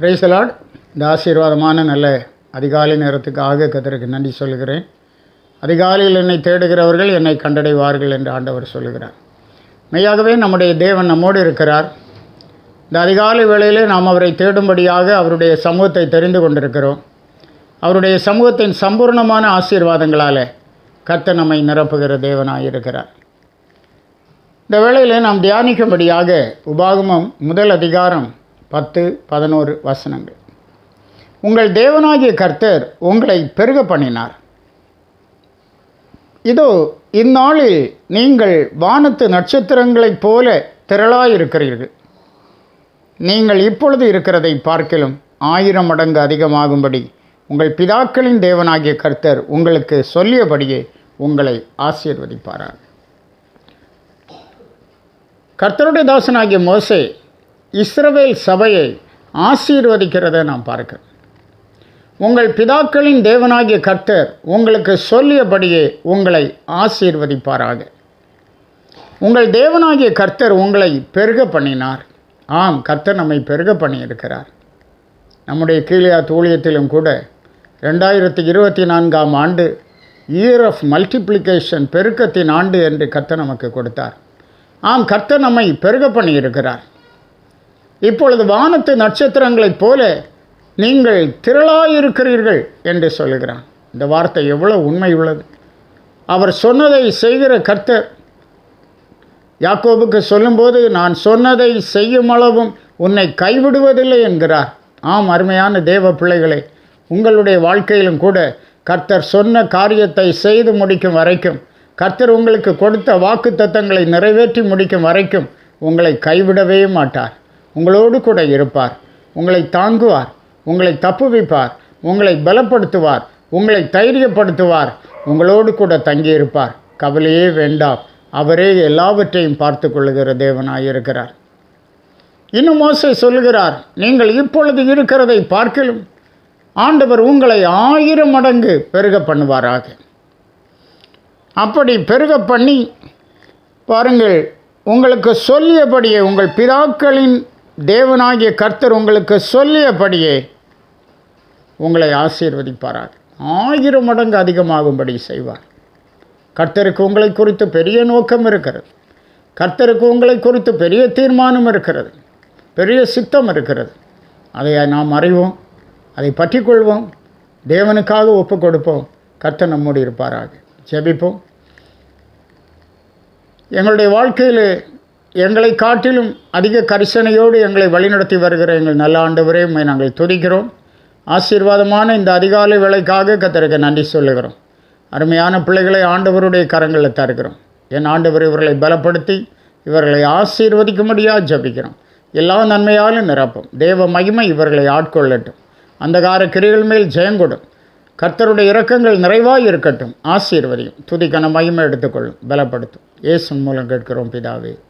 பிரேசலாட் இந்த ஆசீர்வாதமான நல்ல அதிகாலை நேரத்துக்காக கதருக்கு நன்றி சொல்கிறேன் அதிகாலையில் என்னை தேடுகிறவர்கள் என்னை கண்டடைவார்கள் என்று ஆண்டவர் சொல்லுகிறார். மெய்யாகவே நம்முடைய தேவன் நம்மோடு இருக்கிறார். இந்த அதிகாலை வேளையிலே நாம் அவரை தேடும்படியாக அவருடைய சமூகத்தை தெரிந்து கொண்டிருக்கிறோம். அவருடைய சமூகத்தின் சம்பூர்ணமான ஆசீர்வாதங்களால் கத்த நம்மை நிரப்புகிற தேவனாக இருக்கிறார். இந்த வேளையில் நாம் தியானிக்கும்படியாக உபாகமம் முதல் அதிகாரம் பத்து பதினோரு வசனங்கள். உங்கள் தேவனாகிய கர்த்தர் உங்களை பெருக பண்ணினார். இதோ இந்நாளில் நீங்கள் வானத்து நட்சத்திரங்களைப் போல திரளாயிருக்கிறீர்கள். நீங்கள் இப்பொழுது இருக்கிறதை பார்க்கிலும் ஆயிரம் மடங்கு அதிகமாகும்படி உங்கள் பிதாக்களின் தேவனாகிய கர்த்தர் உங்களுக்கு சொல்லியபடியே உங்களை ஆசீர்வதிப்பாரார் கர்த்தருடைய தாசனாகிய மோசே இஸ்ரவேல் சபையை ஆசீர்வதிக்கிறதை நாம் பார்க்கிறேன் உங்கள் பிதாக்களின் தேவனாகிய கர்த்தர் உங்களுக்கு சொல்லியபடியே உங்களை ஆசீர்வதிப்பாராக. உங்கள் தேவனாகிய கர்த்தர் உங்களை பெருக பண்ணினார். ஆம் கர்த்தர் நம்மை பெருக பண்ணியிருக்கிறார். நம்முடைய கீழியா தூளியத்திலும் கூட ரெண்டாயிரத்தி இருபத்தி நான்காம் ஆண்டு இயர் ஆஃப் மல்டிப்ளிகேஷன் பெருக்கத்தின் ஆண்டு என்று கர்த்தர் நமக்கு கொடுத்தார். ஆம் கர்த்தர் நம்மை பெருக பண்ணியிருக்கிறார். இப்பொழுது வானத்து நட்சத்திரங்களைப் போல நீங்கள் திரளாயிருக்கிறீர்கள் என்று சொல்லுகிறான். இந்த வார்த்தை எவ்வளோ உண்மை உள்ளது அவர் சொன்னதை செய்கிற கர்த்தர் யாக்கோபுக்கு சொல்லும்போது நான் சொன்னதை செய்யும் அளவும் உன்னை கைவிடுவதில்லை என்கிறார். ஆம் அருமையான தேவ பிள்ளைகளே உங்களுடைய வாழ்க்கையிலும் கூட கர்த்தர் சொன்ன காரியத்தை செய்து முடிக்கும் வரைக்கும் கர்த்தர் உங்களுக்கு கொடுத்த வாக்கு தத்தங்களை நிறைவேற்றி முடிக்கும் வரைக்கும் உங்களை கைவிடவே மாட்டார். உங்களோடு கூட இருப்பார். உங்களை தாங்குவார். உங்களை தப்புவிப்பார். உங்களை பலப்படுத்துவார். உங்களை தைரியப்படுத்துவார். உங்களோடு கூட தங்கியிருப்பார். கவலையே வேண்டாம். அவரே எல்லாவற்றையும் பார்த்து கொள்ளுகிற தேவனாயிருக்கிறார். இன்னும் மோசை சொல்லுகிறார் நீங்கள் இப்பொழுது இருக்கிறதை பார்க்கலும். ஆண்டவர் உங்களை ஆயிரம் மடங்கு பெருக பண்ணுவாராக. அப்படி பெருக பண்ணி பாருங்கள் உங்களுக்கு சொல்லியபடியே உங்கள் பிதாக்களின் தேவனாகிய கர்த்தர் உங்களுக்கு சொல்லியபடியே உங்களை ஆசீர்வதிப்பாராக. ஆயிரம் மடங்கு அதிகமாகும்படி செய்வார். கர்த்தருக்கு உங்களை குறித்து பெரிய நோக்கம் இருக்கிறது. கர்த்தருக்கு உங்களை குறித்து பெரிய தீர்மானம் இருக்கிறது. பெரிய சித்தம் இருக்கிறது. அதை நாம் அறிவோம். அதை பற்றி கொள்வோம். தேவனுக்காக ஒப்பு கொடுப்போம். கர்த்தர் நம்மோடு இருப்பாராக. ஜெபிப்போம். எங்களுடைய வாழ்க்கையில் எங்களை காட்டிலும் அதிக கரிசனையோடு எங்களை வழிநடத்தி வருகிற எங்கள் நல்ல ஆண்டவரே உண்மை நாங்கள் துதிக்கிறோம். ஆசீர்வாதமான இந்த அதிகாலை வேலைக்காக கத்தருக்கு நன்றி சொல்லுகிறோம். அருமையான பிள்ளைகளை ஆண்டவருடைய கரங்களில் தருகிறோம். என் ஆண்டவர் இவர்களை பலப்படுத்தி இவர்களை ஆசீர்வதிக்கும்படியாக ஜபிக்கிறோம். எல்லா நன்மையாலும் நிரப்பும். தேவ மகிமை இவர்களை ஆட்கொள்ளட்டும். அந்தகார கிரிகள் மேல் ஜெயங்கொடும் கர்த்தருடைய இரக்கங்கள் நிறைவாக இருக்கட்டும். ஆசீர்வதியும். துதிக்கன மகிமை எடுத்துக்கொள்ளும். பலப்படுத்தும். இயேசு மூலம் கேட்கிறோம் பிதாவே.